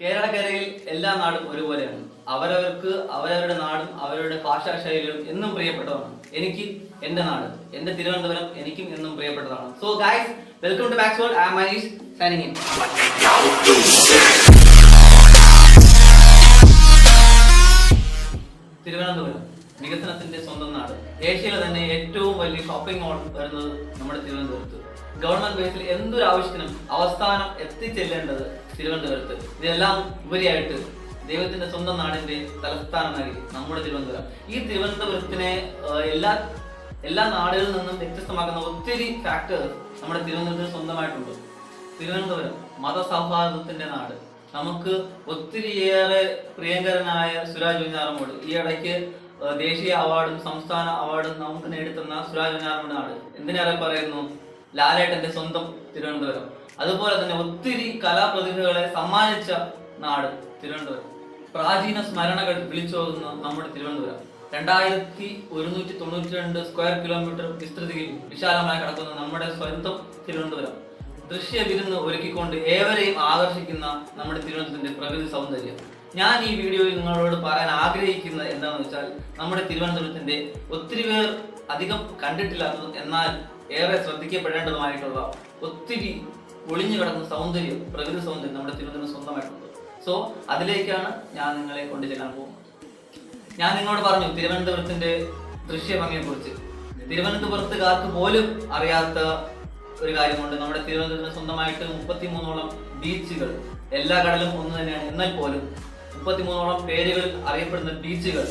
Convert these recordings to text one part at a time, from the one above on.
കേരളക്കരയിൽ എല്ലാ നാടും ഒരുപോലെയാണ്. അവരവർക്ക് അവരവരുടെ നാടും അവരുടെ ഭാഷാ ശൈലികളും എന്നും പ്രിയപ്പെട്ടതാണ്. എനിക്ക് എന്റെ നാട് എന്റെ തിരുവനന്തപുരം എനിക്കും എന്നും പ്രിയപ്പെട്ടതാണ്. So guys welcome to backs I Maneesh signing in Thiruvananthapuram വികസനത്തിന്റെ സ്വന്തം നാട്. ഏഷ്യയിലെ തന്നെ ഏറ്റവും വലിയ ഷോപ്പിംഗ് മോൾ വരുന്നത് നമ്മുടെ തിരുവനന്തപുരത്ത്. ഗവൺമെന്റ് ബേസിൽ എന്തൊരു ആവശ്യത്തിനും അവസാനം എത്തിച്ചെല്ലേണ്ടത് തിരുവനന്തപുരത്ത്. ഇതെല്ലാം ഉപരിയായിട്ട് ദൈവത്തിന്റെ സ്വന്തം നാടിന്റെ തലസ്ഥാന നഗരി നമ്മുടെ തിരുവനന്തപുരം. ഈ തിരുവനന്തപുരത്തിനെ എല്ലാ എല്ലാ നാടുകളിൽ നിന്നും വ്യത്യസ്തമാക്കുന്ന ഒത്തിരി ഫാക്ടേഴ്സ് നമ്മുടെ തിരുവനന്തപുരത്തിന് സ്വന്തമായിട്ടുണ്ട്. തിരുവനന്തപുരം മതസൗഹാർദ്ദത്തിന്റെ നാട്. നമുക്ക് ഒത്തിരിയേറെ പ്രിയങ്കരനായ സുരാജ് വെഞ്ഞാറമൂട് ഈ ഇടയ്ക്ക് ദേശീയ അവാർഡും സംസ്ഥാന അവാർഡും നമുക്ക് നേടിത്തന്ന സുരാജ് വെഞ്ഞാറമൂട് നാട്. എന്തിനേറെ പറയുന്നു? ലാലേട്ടന്റെ സ്വന്തം തിരുവനന്തപുരം. അതുപോലെ തന്നെ ഒത്തിരി കലാപ്രതിഭകളെ സമ്മാനിച്ച നാട് തിരുവനന്തപുരം. പ്രാചീന സ്മരണകൾ വിളിച്ചോതുന്ന നമ്മുടെ തിരുവനന്തപുരം. രണ്ടായിരത്തി ഒരുന്നൂറ്റി തൊണ്ണൂറ്റി രണ്ട് സ്ക്വയർ കിലോമീറ്റർ വിസ്തൃതിയിൽ വിശാലമായി കിടക്കുന്ന നമ്മുടെ സ്വന്തം തിരുവനന്തപുരം. ദൃശ്യ വിരുന്ന് ഒരുക്കിക്കൊണ്ട് ഏവരെയും ആകർഷിക്കുന്ന നമ്മുടെ തിരുവനന്തപുരത്തിന്റെ പ്രകൃതി സൗന്ദര്യം. ഞാൻ ഈ വീഡിയോയിൽ നിങ്ങളോട് പറയാൻ ആഗ്രഹിക്കുന്നത് എന്താണെന്ന് വെച്ചാൽ നമ്മുടെ തിരുവനന്തപുരത്തിന്റെ ഒത്തിരി പേർ അധികം കണ്ടിട്ടില്ലാത്തതും എന്നാൽ ഏറെ ശ്രദ്ധിക്കപ്പെടേണ്ടതുമായിട്ടുള്ള ഒത്തിരി ഒളിഞ്ഞു കിടക്കുന്ന സൗന്ദര്യം പ്രകൃതി സൗന്ദര്യം നമ്മുടെ തിരുവനന്തപുരം സ്വന്തമായിട്ടുണ്ട്. സോ അതിലേക്കാണ് ഞാൻ നിങ്ങളെ കൊണ്ട് ചെല്ലാൻ പോകുന്നത്. ഞാൻ നിങ്ങളോട് പറഞ്ഞു തിരുവനന്തപുരത്തിന്റെ ദൃശ്യഭംഗിയെ കുറിച്ച് തിരുവനന്തപുരത്തുകാർക്ക് പോലും അറിയാത്ത ഒരു കാര്യമുണ്ട്. നമ്മുടെ തിരുവനന്തപുരത്തിന് സ്വന്തമായിട്ട് മുപ്പത്തിമൂന്നോളം ബീച്ചുകൾ എല്ലാ കടലും ഒന്ന് തന്നെയാണ്. എന്നാൽ പോലും മുപ്പത്തിമൂന്നോളം പേരുകളിൽ അറിയപ്പെടുന്ന ബീച്ചുകൾ.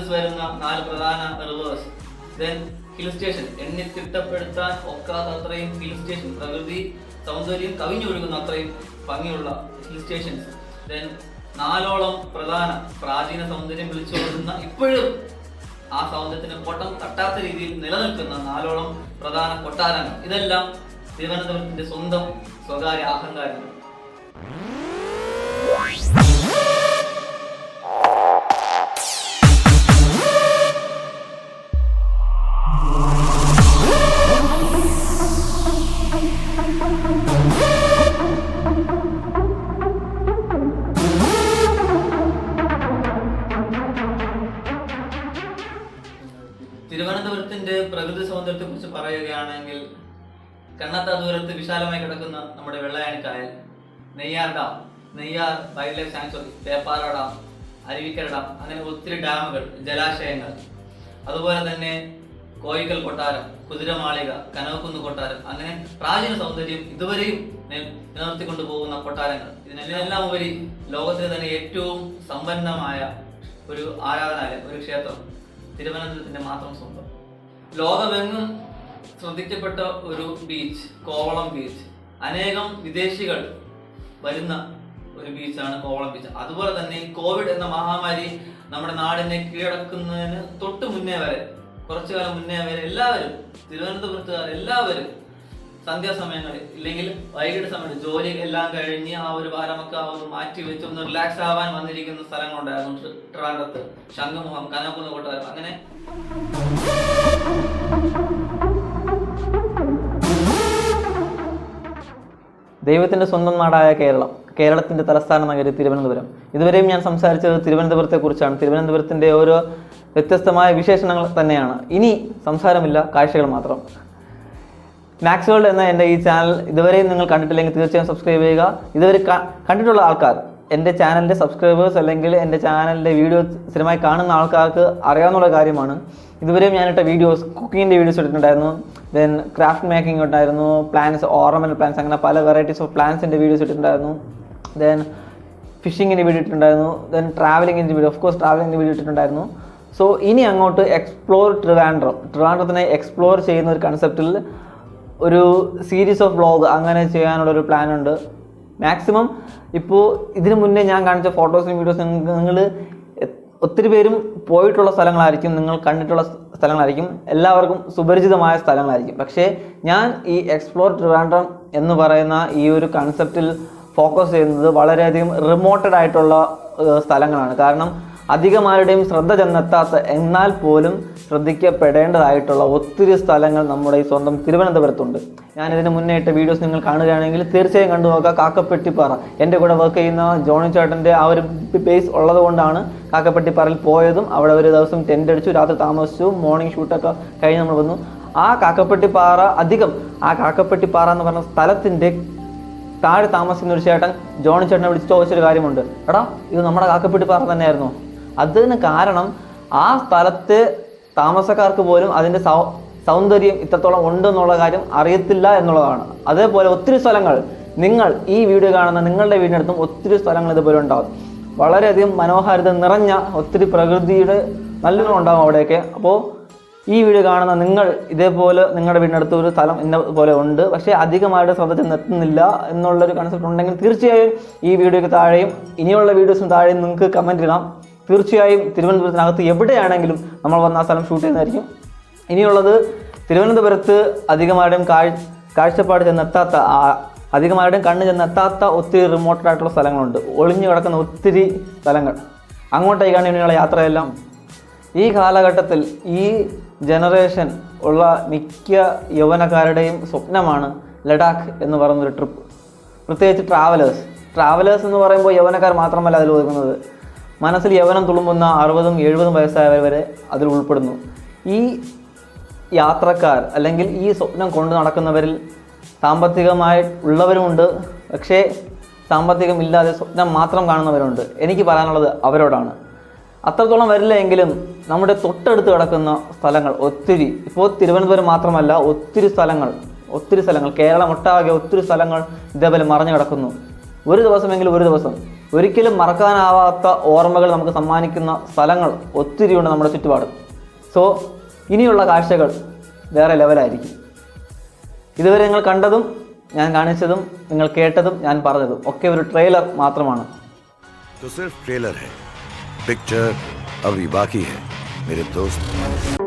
ബ്രാഞ്ചസ് വരുന്ന നാല് പ്രധാന റിവേഴ്സ് ദെൻ ഹിൽ സ്റ്റേഷൻ എണ്ണി തിട്ടപ്പെടുത്താൻ ഒക്കാത്ത അത്രയും ഹിൽ സ്റ്റേഷൻ പ്രകൃതി സൗന്ദര്യം കവിഞ്ഞൊഴുകുന്ന അത്രയും ഭംഗിയുള്ള ഹിൽ സ്റ്റേഷൻസ് ദെൻ നാലോളം പ്രധാന പ്രാചീന സൗന്ദര്യം വിളിച്ചോടുന്ന ഇപ്പോഴും ആ സൗന്ദര്യത്തിന് കോട്ടം തട്ടാത്ത രീതിയിൽ നിലനിൽക്കുന്ന നാലോളം പ്രധാന കൊട്ടാരങ്ങൾ. ഇതെല്ലാം തിരുവനന്തപുരത്തിന്റെ സ്വന്തം സ്വകാര്യ അഹങ്കാരങ്ങൾ തിരുവനന്തപുരത്തിന്റെ പ്രകൃതി സൗന്ദര്യത്തെ കുറിച്ച് പറയുകയാണെങ്കിൽ കണ്ണത്ത ദൂരത്ത് വിശാലമായി കിടക്കുന്ന നമ്മുടെ വെള്ളയാണി കായൽ Neyyar dam Neyyar wildlife sanctuary Peppara dam Aruvikkara dam അങ്ങനെ ഒത്തിരി ഡാമുകൾ ജലാശയങ്ങൾ. അതുപോലെ തന്നെ കോയിക്കൽ കൊട്ടാരം കുതിരമാളിക കനവക്കുന്ന് കൊട്ടാരം അങ്ങനെ പ്രാചീന സൗന്ദര്യം ഇതുവരെയും നിലനിർത്തിക്കൊണ്ടു പോകുന്ന കൊട്ടാരങ്ങൾ. ഇതിനെല്ലാം ഉപരി ലോകത്തിലെ തന്നെ ഏറ്റവും സമ്പന്നമായ ഒരു ആരാധനാലയം ഒരു ക്ഷേത്രം. തിരുവനന്തപുരത്തിന്റെ മാത്രം സ്വന്തം. ലോകമെങ്ങും ശ്രദ്ധിക്കപ്പെട്ട ഒരു ബീച്ച് കോവളം ബീച്ച് അനേകം വിദേശികൾ വരുന്ന ഒരു ബീച്ചാണ് കോവളം ബീച്ച് അതുപോലെ തന്നെ കോവിഡ് എന്ന മഹാമാരി നമ്മുടെ നാടിനെ കീഴടക്കുന്നതിന് തൊട്ട് മുന്നേ വരെ കുറച്ചു കാലം മുന്നേ വരെ എല്ലാവരും തിരുവനന്തപുരത്തുകാർ എല്ലാവരും സന്ധ്യാസമയങ്ങളിൽ ഇല്ലെങ്കിൽ വൈകിട്ട് സമയത്ത് ജോലി എല്ലാം കഴിഞ്ഞ് ആ ഒരു ഭാരമൊക്കെ ഒന്ന് മാറ്റി വെച്ച് ഒന്ന് റിലാക്സ് ആവാൻ വന്നിരിക്കുന്ന സ്ഥലങ്ങളുണ്ടായിരുന്നു. ട്രി- ട്രിവാൻഡ്രത്ത് ശംഖുമുഖം കനകുന്ന് കൊട്ടാരം അങ്ങനെ. ദൈവത്തിന്റെ സ്വന്തം നാടായ കേരളം കേരളത്തിന്റെ തലസ്ഥാന നഗരി തിരുവനന്തപുരം. ഇതുവരെയും ഞാൻ സംസാരിച്ചത് തിരുവനന്തപുരത്തെക്കുറിച്ചാണ്. തിരുവനന്തപുരത്തിന്റെ ഓരോ വ്യത്യസ്തമായ വിശേഷണങ്ങൾ തന്നെയാണ്. ഇനി സംസാരമില്ല കാഴ്ചകൾ മാത്രം. മാക്സ് വേൾഡ് എന്ന എന്റെ ഈ ചാനൽ ഇതുവരെയും നിങ്ങൾ കണ്ടിട്ടില്ലെങ്കിൽ തീർച്ചയായും സബ്സ്ക്രൈബ് ചെയ്യുക. ഇതുവരെ കണ്ടിട്ടുള്ള ആൾക്കാർ എന്റെ ചാനലിന്റെ സബ്സ്ക്രൈബേഴ്സ് അല്ലെങ്കിൽ എന്റെ ചാനലിന്റെ വീഡിയോ സ്ഥിരമായി കാണുന്ന ആൾക്കാർക്ക് അറിയാവുന്ന കാര്യമാണ്. ഇതുവരെയും ഞാനിട്ട വീഡിയോസ് കുക്കിങ്ങിന്റെ വീഡിയോസ് ഇട്ടിട്ടുണ്ടായിരുന്നു. ദെൻ ക്രാഫ്റ്റ് മേക്കിംഗ് ഉണ്ടായിരുന്നു. പ്ലാൻസ് ഓർണമെന്റ് പ്ലാൻസ് അങ്ങനെ പല വെറൈറ്റീസ് ഓഫ് പ്ലാൻസിന്റെ വീഡിയോസ് ഇട്ടിട്ടുണ്ടായിരുന്നു. ദെൻ ഫിഷിങ്ങിന്റെ വീഡിയോ ഇട്ടിട്ടുണ്ടായിരുന്നു. ദെൻ ട്രാവലിങ്ങിന്റെ വീഡിയോ ഓഫ് കോഴ്സ് ട്രാവലിങ്ങിന്റെ വീഡിയോ ഇട്ടിട്ടുണ്ടായിരുന്നു. സോ ഇനി അങ്ങോട്ട് എക്സ്പ്ലോർ ട്രിവാൻഡ്രം ട്രിവാൻഡ്രത്തിനെ എക്സ്പ്ലോർ ചെയ്യുന്ന ഒരു കൺസെപ്റ്റിൽ ഒരു സീരീസ് ഓഫ് വ്ളോഗ് അങ്ങനെ ചെയ്യാനുള്ള ഒരു പ്ലാൻ ഉണ്ട്. മാക്സിമം ഇപ്പോൾ ഇതിനു മുന്നേ ഞാൻ കാണിച്ച ഫോട്ടോസും വീഡിയോസും നിങ്ങൾ ഒത്തിരി പേരും പോയിട്ടുള്ള സ്ഥലങ്ങളായിരിക്കും നിങ്ങൾ കണ്ടിട്ടുള്ള സ്ഥലങ്ങളായിരിക്കും എല്ലാവർക്കും സുപരിചിതമായ സ്ഥലങ്ങളായിരിക്കും. പക്ഷേ ഞാൻ ഈ എക്സ്പ്ലോർ ട്രിവാൻഡ്രം എന്ന് പറയുന്ന ഈ ഒരു കൺസെപ്റ്റിൽ ഫോക്കസ് ചെയ്യുന്നത് വളരെയധികം റിമോട്ടഡ് ആയിട്ടുള്ള സ്ഥലങ്ങളാണ്. കാരണം അധികമാരുടെയും ശ്രദ്ധ ചെന്നെത്താത്ത എന്നാൽ പോലും ശ്രദ്ധിക്കപ്പെടേണ്ടതായിട്ടുള്ള ഒത്തിരി സ്ഥലങ്ങൾ നമ്മുടെ ഈ സ്വന്തം തിരുവനന്തപുരത്തുണ്ട്. ഞാൻ ഇതിന് മുന്നേ ഇട്ട വീഡിയോസ് നിങ്ങൾ കാണുകയാണെങ്കിൽ തീർച്ചയായും കണ്ടു നോക്കുക. കാക്കപ്പെട്ടിപ്പാറ. എന്റെ കൂടെ വർക്ക് ചെയ്യുന്ന ജോണി ചേട്ടന്റെ ആ ഒരു ബേസ് ഉള്ളത് കൊണ്ടാണ് കാക്കപ്പെട്ടിപ്പാറയിൽ പോയതും അവിടെ ഒരു ദിവസം ടെന്റ് അടിച്ചു രാത്രി താമസിച്ചു മോർണിംഗ് ഷൂട്ടൊക്കെ കഴിഞ്ഞ് നമ്മൾ വന്നു. ആ കാക്കപ്പെട്ടിപ്പാറ അധികം ആ കാക്കപ്പെട്ടിപ്പാറ എന്ന് പറഞ്ഞ സ്ഥലത്തിന്റെ താഴെ താമസിക്കുന്ന ഒരു ചേട്ടൻ ജോണി ചേട്ടനെ വിളിച്ച് ചോദിച്ചൊരു കാര്യമുണ്ട്. എടാ ഇത് നമ്മുടെ കാക്കപ്പെട്ടിപ്പാറ തന്നെയായിരുന്നു. അതിന് കാരണം ആ സ്ഥലത്ത് താമസക്കാർക്ക് പോലും അതിന്റെ സൗ സൗന്ദര്യം ഇത്രത്തോളം ഉണ്ട് എന്നുള്ള കാര്യം അറിയത്തില്ല എന്നുള്ളതാണ്. അതേപോലെ ഒത്തിരി സ്ഥലങ്ങൾ നിങ്ങൾ ഈ വീഡിയോ കാണുന്ന നിങ്ങളുടെ വീടിനടുത്തും ഒത്തിരി സ്ഥലങ്ങൾ ഇതുപോലെ ഉണ്ടാകും വളരെയധികം മനോഹാരിത നിറഞ്ഞ ഒത്തിരി പ്രകൃതിയുടെ നല്ലതും ഉണ്ടാകും അവിടെയൊക്കെ. അപ്പോൾ ഈ വീഡിയോ കാണുന്ന നിങ്ങൾ ഇതേപോലെ നിങ്ങളുടെ വീടിനടുത്ത് ഒരു സ്ഥലം ഇന്ന പോലെ ഉണ്ട്. പക്ഷേ അധികമായിട്ട് ശ്രദ്ധ ചെന്നെത്തുന്നില്ല എന്നുള്ളൊരു കൺസെപ്റ്റ് ഉണ്ടെങ്കിൽ തീർച്ചയായും ഈ വീഡിയോയ്ക്ക് താഴെയും ഇനിയുള്ള വീഡിയോസും താഴെയും നിങ്ങൾക്ക് കമന്റ് ഇടാം. തീർച്ചയായും തിരുവനന്തപുരത്തിനകത്ത് എവിടെയാണെങ്കിലും നമ്മൾ വന്ന ആ സ്ഥലം ഷൂട്ട് ചെയ്യുന്നതായിരിക്കും. ഇനിയുള്ളത് തിരുവനന്തപുരത്ത് അധികമാരുടെയും കാഴ് കാഴ്ചപ്പാട് ചെന്നെത്താത്ത അധികമാരുടെയും കണ്ണ് ചെന്നെത്താത്ത ഒത്തിരി റിമോട്ടഡ് ആയിട്ടുള്ള സ്ഥലങ്ങളുണ്ട്. ഒളിഞ്ഞു കിടക്കുന്ന ഒത്തിരി സ്ഥലങ്ങൾ. അങ്ങോട്ടേക്കാണ് ഇനിയുള്ള യാത്രയെല്ലാം. ഈ കാലഘട്ടത്തിൽ ഈ ജനറേഷൻ ഉള്ള മിക്ക യൗവനക്കാരുടെയും സ്വപ്നമാണ് ലഡാക്ക് എന്ന് പറയുന്നൊരു ട്രിപ്പ് പ്രത്യേകിച്ച് ട്രാവലേഴ്സ് ട്രാവലേഴ്സ് എന്ന് പറയുമ്പോൾ യൗവനക്കാർ മാത്രമല്ല അതിൽ ഒതുങ്ങുന്നത്. മനസ്സിൽ യവനം തുളുമ്പുന്ന അറുപതും എഴുപതും വയസ്സായവർ വരെ അതിൽ ഉൾപ്പെടുന്നു. ഈ യാത്രക്കാർ അല്ലെങ്കിൽ ഈ സ്വപ്നം കൊണ്ടു നടക്കുന്നവരിൽ സാമ്പത്തികമായി ഉള്ളവരുമുണ്ട്. പക്ഷേ സാമ്പത്തികം ഇല്ലാതെ സ്വപ്നം മാത്രം കാണുന്നവരുണ്ട്. എനിക്ക് പറയാനുള്ളത് അവരോടാണ്. അത്രത്തോളം വരില്ല എങ്കിലും നമ്മുടെ തൊട്ടടുത്ത് കിടക്കുന്ന സ്ഥലങ്ങൾ ഒത്തിരി. ഇപ്പോൾ തിരുവനന്തപുരം മാത്രമല്ല ഒത്തിരി സ്ഥലങ്ങൾ ഒത്തിരി സ്ഥലങ്ങൾ. കേരളം ഒട്ടാകെ ഒത്തിരി സ്ഥലങ്ങൾ ഇതേപോലെ മറഞ്ഞു കിടക്കുന്നു. ഒരു ദിവസമെങ്കിലും ഒരു ദിവസം ഒരിക്കലും മറക്കാനാവാത്ത ഓർമ്മകൾ നമുക്ക് സമ്മാനിക്കുന്ന സ്ഥലങ്ങൾ ഒത്തിരിയുണ്ട് നമ്മുടെ ചുറ്റുപാട് സോ ഇനിയുള്ള കാഴ്ചകൾ വേറെ ലെവലായിരിക്കും ഇതുവരെ നിങ്ങൾ കണ്ടതും ഞാൻ കാണിച്ചതും നിങ്ങൾ കേട്ടതും ഞാൻ പറഞ്ഞതും ഒക്കെ ഒരു ട്രെയിലർ മാത്രമാണ് तो सिर्फ ट्रेलर है पिक्चर अभी बाकी है मेरे दोस्त